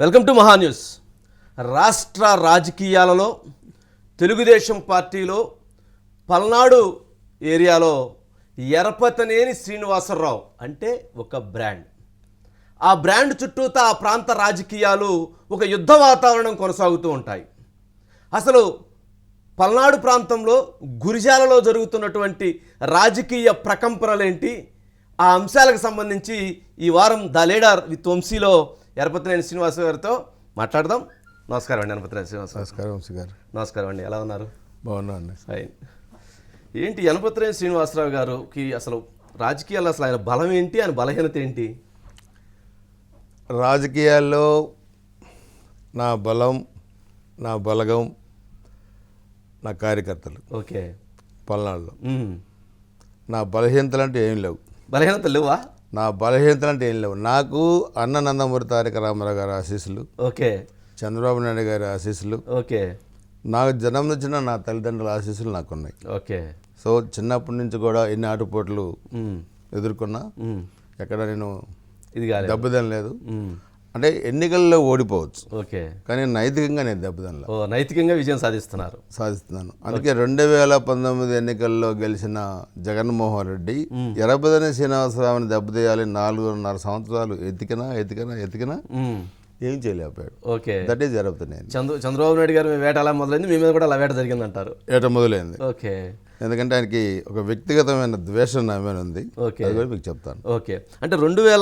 Welcome to Maha News. రాష్ట్ర రాజకీయాలలో తెలుగుదేశం పార్టీలో పల్నాడు ఏరియాలో ఎరపతనేని శ్రీనివాసరావు అంటే ఒక బ్రాండ్. ఆ బ్రాండ్ చుట్టూతా ఆ ప్రాంత రాజకీయాలు ఒక యుద్ధ వాతావరణం కొనసాగుతూ ఉంటాయి. అసలు పల్నాడు ప్రాంతంలో గురిజాలలో జరుగుతున్నటువంటి రాజకీయ ప్రకంపనలేంటి? ఆ అంశాలకు సంబంధించి ఈ వారం ద లీడర్ విత్ వంశీలో ఎరపతినేని శ్రీనివాస గారితో మాట్లాడదాం. నమస్కారం అండి ఎనపతినేని శ్రీనివాస. నమస్కారం వంశీ గారు. నమస్కారం అండి. ఎలా ఉన్నారు? బాగున్నా అండి. ఫైన్. ఏంటి యనపతిరేని శ్రీనివాసరావు గారుకి అసలు రాజకీయాల్లో అసలు ఆయన బలం ఏంటి? ఆయన బలహీనత ఏంటి? రాజకీయాల్లో నా బలం నా బలగం నా కార్యకర్తలు. ఓకే. పల్నాడులో. నా బలహీనతలు అంటే ఏం లేవు. బలహీనత లేవా? నా బలహీనతలు అంటే ఏం లేవు. నాకు అన్న నందమూరి తారక రామారావు గారి ఆశీస్సులు ఓకే. చంద్రబాబు నాయుడు గారి ఆశీస్సులు ఓకే. నాకు జన్మ వచ్చిన నా తల్లిదండ్రుల ఆశీస్సులు నాకు ఉన్నాయి ఓకే. సో చిన్నప్పటి నుంచి కూడా ఎన్ని ఆటుపోట్లు. ఎదుర్కొన్నా. ఎక్కడ నేను ఇది దెబ్బతినలేదు. అంటే ఎన్నికల్లో ఓడిపోవచ్చు. ఓకే. కానీ నైతికంగా నేను దెబ్బతినలే ఓ నైతికంగా విజయం సాధిస్తున్నారు. సాధిస్తున్నాను. అందుకే రెండు వేల పంతొమ్మిది ఎన్నికల్లో గెలిచిన జగన్మోహన్ రెడ్డి ఎర్రబదని శ్రీనివాసరావుని దెబ్బతీయాలి నాలుగున్నర సంవత్సరాలు ఎతికినా ఎతికినా ఎతికినా. ఏం చేయలేకపోయాడు. ఓకే. దట్ ఈజ్ జరుగుతున్నాయి చంద్ర చంద్రబాబు నాయుడు గారు మీ వేట ఎలా మొదలైంది మీ మీద కూడా అలా వేట జరిగిందంటారు. ఏట మొదలైంది. ఓకే. ఎందుకంటే ఆయనకి ఒక వ్యక్తిగతమైన ద్వేషం నా మీద ఉంది. ఓకే. అది కూడా మీకు చెప్తాను. ఓకే. అంటే రెండు వేల